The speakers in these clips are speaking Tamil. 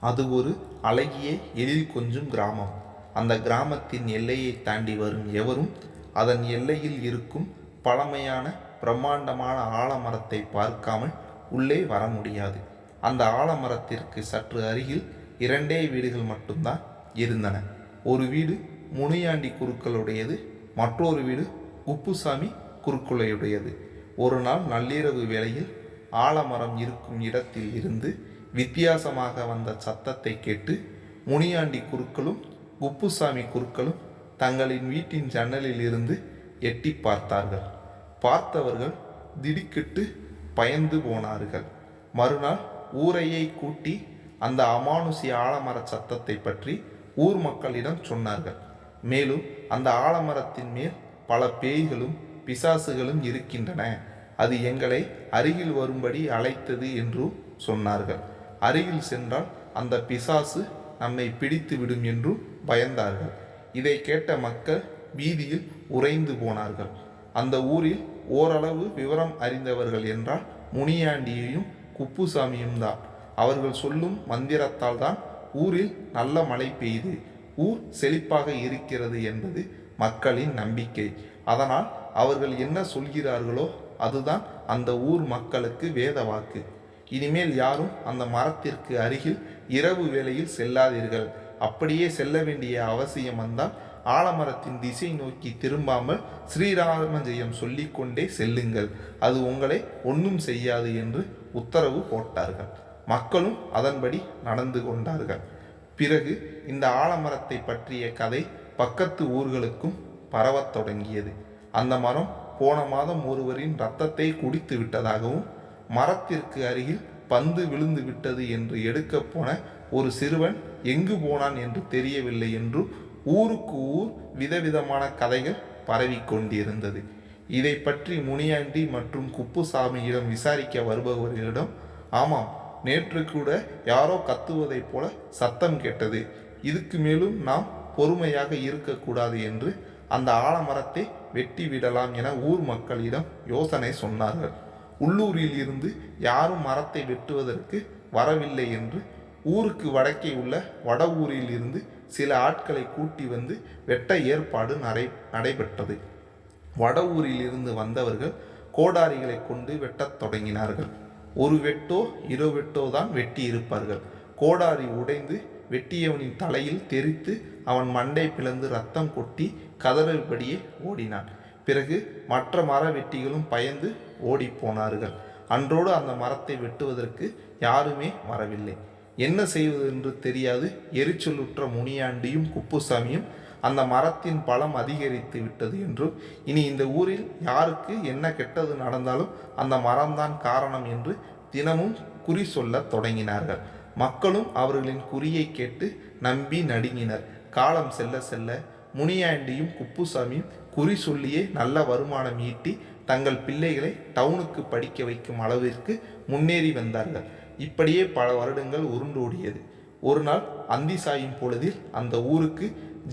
அது ஒரு அழகிய எழில் கொஞ்சும் கிராமம். அந்த கிராமத்தின் எல்லையை தாண்டி வரும் எவரும் அதன் எல்லையில் இருக்கும் பழமையான பிரம்மாண்டமான ஆலமரத்தை பார்க்காமல் உள்ளே வர முடியாது. அந்த ஆலமரத்திற்கு சற்று அருகில் இரண்டே வீடுகள் மட்டும்தான் இருந்தன. ஒரு வீடு முனியாண்டி குருக்களுடையது மற்றொரு வீடு உப்புசாமி குருக்குளையுடையது ஒரு நாள் நள்ளிரவு வேளையில் ஆலமரம் இருக்கும் இடத்தில் இருந்து வித்தியாசமாக வந்த சத்தத்தை கேட்டு முனியாண்டி குருக்களும் குப்புசாமி குருக்களும் தங்களின் வீட்டின் ஜன்னலில் இருந்து எட்டி பார்த்தார்கள். பார்த்தவர்கள் திடுக்கிட்டு பயந்து போனார்கள். மறுநாள் ஊரையை கூட்டி அந்த அமானுஷ்ய ஆலமர சத்தத்தை பற்றி ஊர் மக்களிடம் சொன்னார்கள். மேலும் அந்த ஆலமரத்தின் மேல் பல பேய்களும் பிசாசுகளும் இருக்கின்றன. அது எங்களை அருகில் வரும்படி அழைத்தது என்றும் சொன்னார்கள். அருகில் சென்றால் அந்த பிசாசு நம்மை பிடித்து விடும் என்றும் பயந்தார்கள். இதை கேட்ட மக்கள் வீதியில் உறைந்து போனார்கள். அந்த ஊரில் ஓரளவு விவரம் அறிந்தவர்கள் என்றால் முனியாண்டியையும் குப்புசாமியும் தான். அவர்கள் சொல்லும் மந்திரத்தால் தான் ஊரில் நல்ல மழை பெய்து ஊர் செழிப்பாக இருக்கிறது என்பது மக்களின் நம்பிக்கை. அதனால் அவர்கள் என்ன சொல்கிறார்களோ அதுதான் அந்த ஊர் மக்களுக்கு வேத வாக்கு. இனிமேல் யாரும் அந்த மரத்திற்கு அருகில் இரவு வேளையில் செல்லாதீர்கள். அப்படியே செல்ல வேண்டிய அவசியம் வந்தால் ஆலமரத்தின் திசை நோக்கி திரும்பாமல் ஸ்ரீராம ஜெயம் சொல்லிக்கொண்டே செல்லுங்கள். அது உங்களை ஒன்றும் செய்யாது என்று உத்தரவு போட்டார்கள். மக்களும் அதன்படி நடந்து கொண்டார்கள். பிறகு இந்த ஆலமரத்தை பற்றிய கதை பக்கத்து ஊர்களுக்கும் பரவத் தொடங்கியது. அந்த மரம் போன மாதம் ஒருவரின் ரத்தத்தை குடித்து விட்டதாகவும் மரத்திற்கு அருகில் பந்து விழுந்து விட்டது என்று எடுக்கப் போன ஒரு சிறுவன் எங்கு போனான் என்று தெரியவில்லை என்றும் ஊருக்கு ஊர் விதவிதமான கதைகள் பரவிக்கொண்டிருந்தது இதை பற்றி முனியாண்டி மற்றும் குப்புசாமியிடம் விசாரிக்க வருபவர்களிடம் ஆமாம் நேற்று கூட யாரோ கத்துவதைப் போல சத்தம் கேட்டது. இதுக்கு மேலும் நாம் பொறுமையாக இருக்கக்கூடாது என்று அந்த ஆலமரத்தை வெட்டி விடலாம் என ஊர் மக்களிடம் யோசனை சொன்னார்கள். உள்ளூரில் இருந்து யாரும் மரத்தை வெட்டுவதற்கு வரவில்லை என்று ஊருக்கு வடக்கே உள்ள வட ஊரில் இருந்து சில ஆட்களை கூட்டி வந்து வெட்ட ஏற்பாடு நடை நடைபெற்றது. வட ஊரில் இருந்து வந்தவர்கள் கோடாரிகளை கொண்டு வெட்டத் தொடங்கினார்கள். ஒரு வெட்டோ இரு வெட்டோ தான் வெட்டி இருப்பார்கள் கோடாரி உடைந்து வெட்டியவனின் தலையில் தெரித்து அவன் மண்டை பிளந்து ரத்தம் கொட்டி கதறபடியே ஓடினான். பிறகு மற்ற மர வெட்டிகளும் பயந்து ஓடிப்போனார்கள். அன்றோடு அந்த மரத்தை வெட்டுவதற்கு யாருமே வரவில்லை. என்ன செய்வது என்று தெரியாது. எரிச்சலுற்ற முனியாண்டியும் குப்புசாமியும் அந்த மரத்தின் பலம் அதிகரித்து விட்டது என்றும் இனி இந்த ஊரில் யாருக்கு என்ன கெட்டது நடந்தாலும் அந்த மரம்தான் காரணம் என்று தினமும் குறி சொல்லத் தொடங்கினார்கள். மக்களும் அவர்களின் குறியை கேட்டு நம்பி நடுங்கினர். காலம் செல்ல செல்ல முனியாண்டியும் குப்புசாமியும் குறி சொல்லியே நல்ல வருமானம் ஈட்டி தங்கள் பிள்ளைகளை டவுனுக்கு படிக்க வைக்கும் அளவிற்கு முன்னேறி வந்தார்கள். இப்படியே பல வருடங்கள் உருண்டோடியது ஒரு நாள் அந்தி சாயும் பொழுதில் அந்த ஊருக்கு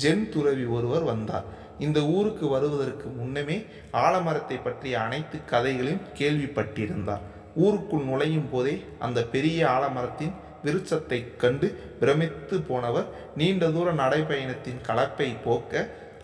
ஜென் துறவி ஒருவர் வந்தார். இந்த ஊருக்கு வருவதற்கு முன்னமே ஆலமரத்தை பற்றிய அனைத்து கதைகளையும் கேள்விப்பட்டிருந்தார். ஊருக்குள் நுழையும் போதே அந்த பெரிய ஆலமரத்தின் விருட்சத்தை கண்டு பிரமித்து போனவர் நீண்ட தூர நடைப்பயணத்தின் கலப்பை போக்க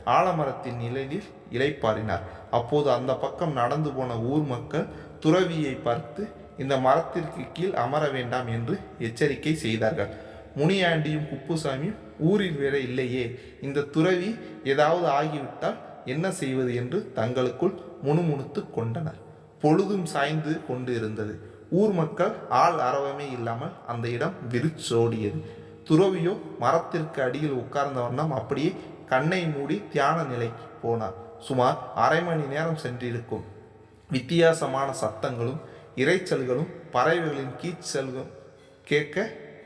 ஆலமரத்தின் நிழலில் இலைப்பாரினார் அப்போது அந்த பக்கம் நடந்து போன ஊர் மக்கள் துறவியை பார்த்து இந்த மரத்திற்கு கீழ் அமர வேண்டாம் என்று எச்சரிக்கை செய்தார்கள். முனியாண்டியும் குப்புசாமியும் ஊரில் வேற இல்லையே இந்த துறவி ஏதாவது ஆகிவிட்டால் என்ன செய்வது என்று தங்களுக்குள் முணுமுணுத்து கொண்டனர். பொழுதும் சாய்ந்து கொண்டு இருந்தது ஊர் மக்கள் ஆள் அரவமே இல்லாமல் அந்த இடம் விரிச்சோடியது. துறவியோ மரத்திற்கு அடியில் உட்கார்ந்த வண்ணம் அப்படியே கண்ணை மூடி தியான நிலைக்கு போனார். சுமார் அரை மணி நேரம் சென்றிருக்கும். வித்தியாசமான சத்தங்களும் இரைச்சல்களும் பறவைகளின் கீச்சல்களும் கேட்க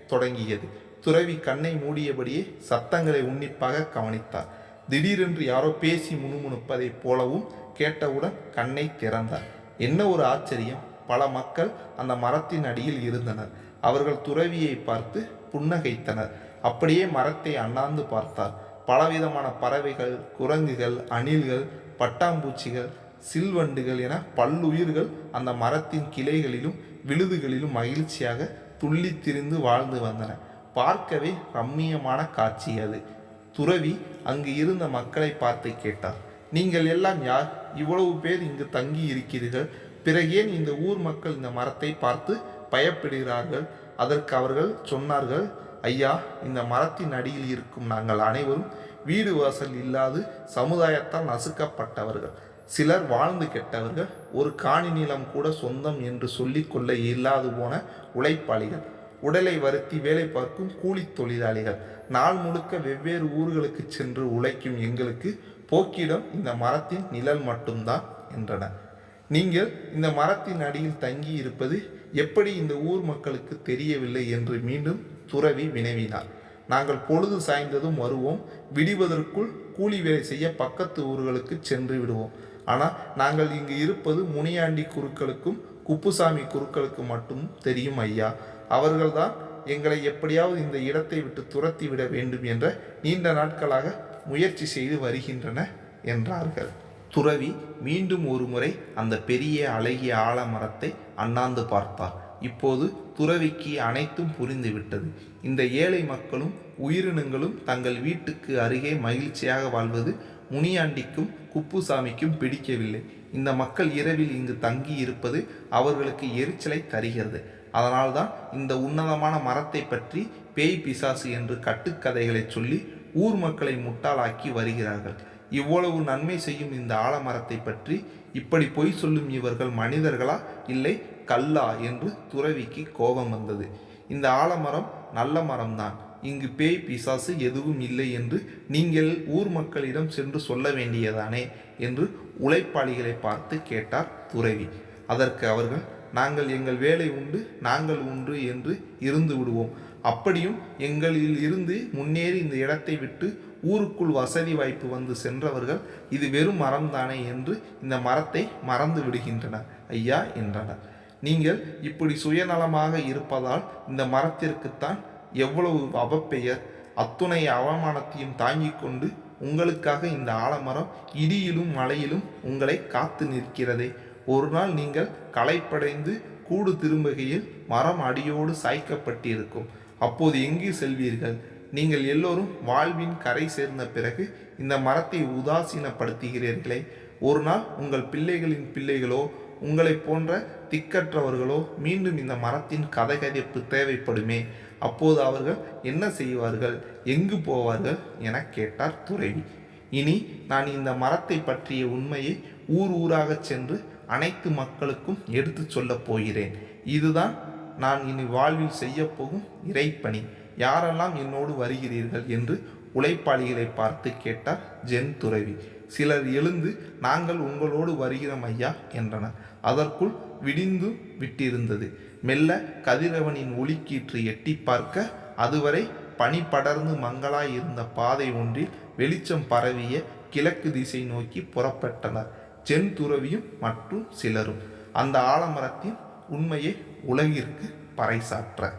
தொடங்கியது. துறவி கண்ணை மூடியபடியே சத்தங்களை உன்னிப்பாக கவனித்தார். திடீரென்று யாரோ பேசி முணுமுணுப்பதைப் போலவும் கேட்டவுடன் கண்ணை திறந்தார். என்ன ஒரு ஆச்சரியம்! பல மக்கள் அந்த மரத்தின் அடியில் இருந்தனர். அவர்கள் துறவியை பார்த்து புன்னகைத்தனர். அப்படியே மரத்தை அண்ணாந்து பார்த்தார். பலவிதமான பறவைகள் குரங்குகள் அணில்கள் பட்டாம்பூச்சிகள் சில்வண்டுகள் என பல்லுயிர்கள் அந்த மரத்தின் கிளைகளிலும் விழுதுகளிலும் மகிழ்ச்சியாக துள்ளி திரிந்து வாழ்ந்து வந்தன. பார்க்கவே ரம்மியமான காட்சி அது. துறவி அங்கு இருந்த மக்களை பார்த்து கேட்டார் நீங்கள் எல்லாம் யார்? இவ்வளவு பேர் இங்கு தங்கி இருக்கிறீர்கள். பிறகு ஏன் இந்த ஊர் மக்கள் இந்த மரத்தை பார்த்து பயப்படுகிறார்கள்? அதற்கு அவர்கள் சொன்னார்கள் ஐயா இந்த மரத்தின் அடியில் இருக்கும் நாங்கள் அனைவரும் வீடு வாசல் இல்லாது சமுதாயத்தால் நசுக்கப்பட்டவர்கள். சிலர் வாழ்ந்து கெட்டவர்கள். ஒரு காணி நிலம் கூட சொந்தம் என்று சொல்லிக்கொள்ள இல்லாது போன உழைப்பாளிகள். உடலை வருத்தி வேலை பார்க்கும் கூலித் தொழிலாளிகள். நாள் முழுக்க வெவ்வேறு ஊர்களுக்கு சென்று உழைக்கும் எங்களுக்கு போக்கிடம் இந்த மரத்தின் நிழல் மட்டும்தான் என்றனர். நீங்கள் இந்த மரத்தின் அடியில் தங்கி இருப்பது எப்படி இந்த ஊர் மக்களுக்கு தெரியவில்லை என்று மீண்டும் துறவி வினவினார். நாங்கள் பொழுது சாய்ந்ததும் வருவோம். விடிவதற்குள் கூலி வேலை செய்ய பக்கத்து ஊர்களுக்கு சென்று விடுவோம். ஆனால் நாங்கள் இங்கு இருப்பது முனியாண்டி குருக்களுக்கும் குப்புசாமி குருக்களுக்கு மட்டும் தெரியும் ஐயா. அவர்கள்தான் எங்களை எப்படியாவது இந்த இடத்தை விட்டு துரத்தி விட வேண்டும் என்ற நீண்ட நாட்களாக முயற்சி செய்து வருகின்றன என்றார்கள். துறவி மீண்டும் ஒரு முறை அந்த பெரிய அழகிய ஆலமரத்தை அண்ணாந்து பார்த்தார். இப்போது துறவிக்கு அனைத்தும் புரிந்துவிட்டது. இந்த ஏழை மக்களும் உயிரினங்களும் தங்கள் வீட்டுக்கு அருகே மகிழ்ச்சியாக வாழ்வது முனியாண்டிக்கும் குப்புசாமிக்கும் பிடிக்கவில்லை. இந்த மக்கள் இரவில் இங்கு தங்கி இருப்பது அவர்களுக்கு எரிச்சலை தருகிறது. அதனால்தான் இந்த உன்னதமான மரத்தை பற்றி பேய் பிசாசு என்று கட்டுக்கதைகளை சொல்லி ஊர் மக்களை முட்டாளாக்கி வருகிறார்கள். இவ்வளவு நன்மை செய்யும் இந்த ஆலமரத்தை பற்றி இப்படி பொய் சொல்லும் இவர்கள் மனிதர்களா? இல்லை கல்லா என்று துறவிக்கு கோபம் வந்தது. இந்த ஆலமரம் நல்ல மரம்தான். இங்கு பேய் பிசாசு எதுவும் இல்லை என்று நீங்கள் ஊர் மக்களிடம் சென்று சொல்ல வேண்டியதானே? என்று உழைப்பாளிகளை பார்த்து கேட்டார் துறவி. அதற்கு அவர்கள் நாங்கள் எங்கள் வேலை உண்டு நாங்கள் உண்டு என்று இருந்து விடுவோம். அப்படியும் எங்களில் இருந்து முன்னேறி இந்த இடத்தை விட்டு ஊருக்குள் வசதி வாய்ப்பு வந்து சென்றவர்கள் இது வெறும் மரம்தானே என்று இந்த மரத்தை மறந்து விடுகின்றனர். ஐயா என்றனர். நீங்கள் இப்படி சுயநலமாக இருப்பதால் இந்த மரத்திற்குத்தான் எவ்வளவு அவப்பெயர் அத்துணை அவமானத்தையும் தாங்கிக் கொண்டு உங்களுக்காக இந்த ஆலமரம் இடியிலும் மழையிலும் உங்களை காத்து நிற்கிறதே. ஒரு நாள் நீங்கள் களைப்படைந்து கூடு திரும்புகையில் மரம் அடியோடு சாய்க்கப்பட்டிருக்கும். அப்போது எங்கே செல்வீர்கள்? நீங்கள் எல்லோரும் வாழ்வின் கரை சேர்ந்த பிறகு இந்த மரத்தை உதாசீனப்படுத்துகிறீர்களே. ஒரு நாள் உங்கள் பிள்ளைகளின் பிள்ளைகளோ உங்களைப் போன்ற திக்கற்றவர்களோ மீண்டும் இந்த மரத்தின் கதைகதைப்பு தேவைப்படுமே. அப்போது அவர்கள் என்ன செய்வார்கள்? எங்கு போவார்கள் என கேட்டார் துறவி. இனி நான் இந்த மரத்தை பற்றிய உண்மையை ஊர் ஊராகச் சென்று அனைத்து மக்களுக்கும் எடுத்து சொல்லப் போகிறேன். இதுதான் நான் இனி வாழ்வில் செய்யப்போகும் இறைப்பணி. யாரெல்லாம் என்னோடு வருகிறீர்கள் என்று உழைப்பாளிகளை பார்த்து கேட்டார் ஜென் துறவி. சிலர் எழுந்து நாங்கள் உங்களோடு வருகிறோம் ஐயா என்றனர். அதற்குள் விடிந்து விட்டிருந்தது. மெல்ல கதிரவனின் ஒளிக்கீற்று எட்டி பார்க்க அதுவரை பனி படர்ந்து மங்களாய் இருந்த பாதை ஒன்றில் வெளிச்சம் பரவிய கிழக்கு திசை நோக்கி புறப்பட்டனர். ஜென் துறவியும் மற்றும் சிலரும் அந்த ஆலமரத்தின் உண்மையை உலகிற்கு பறைசாற்ற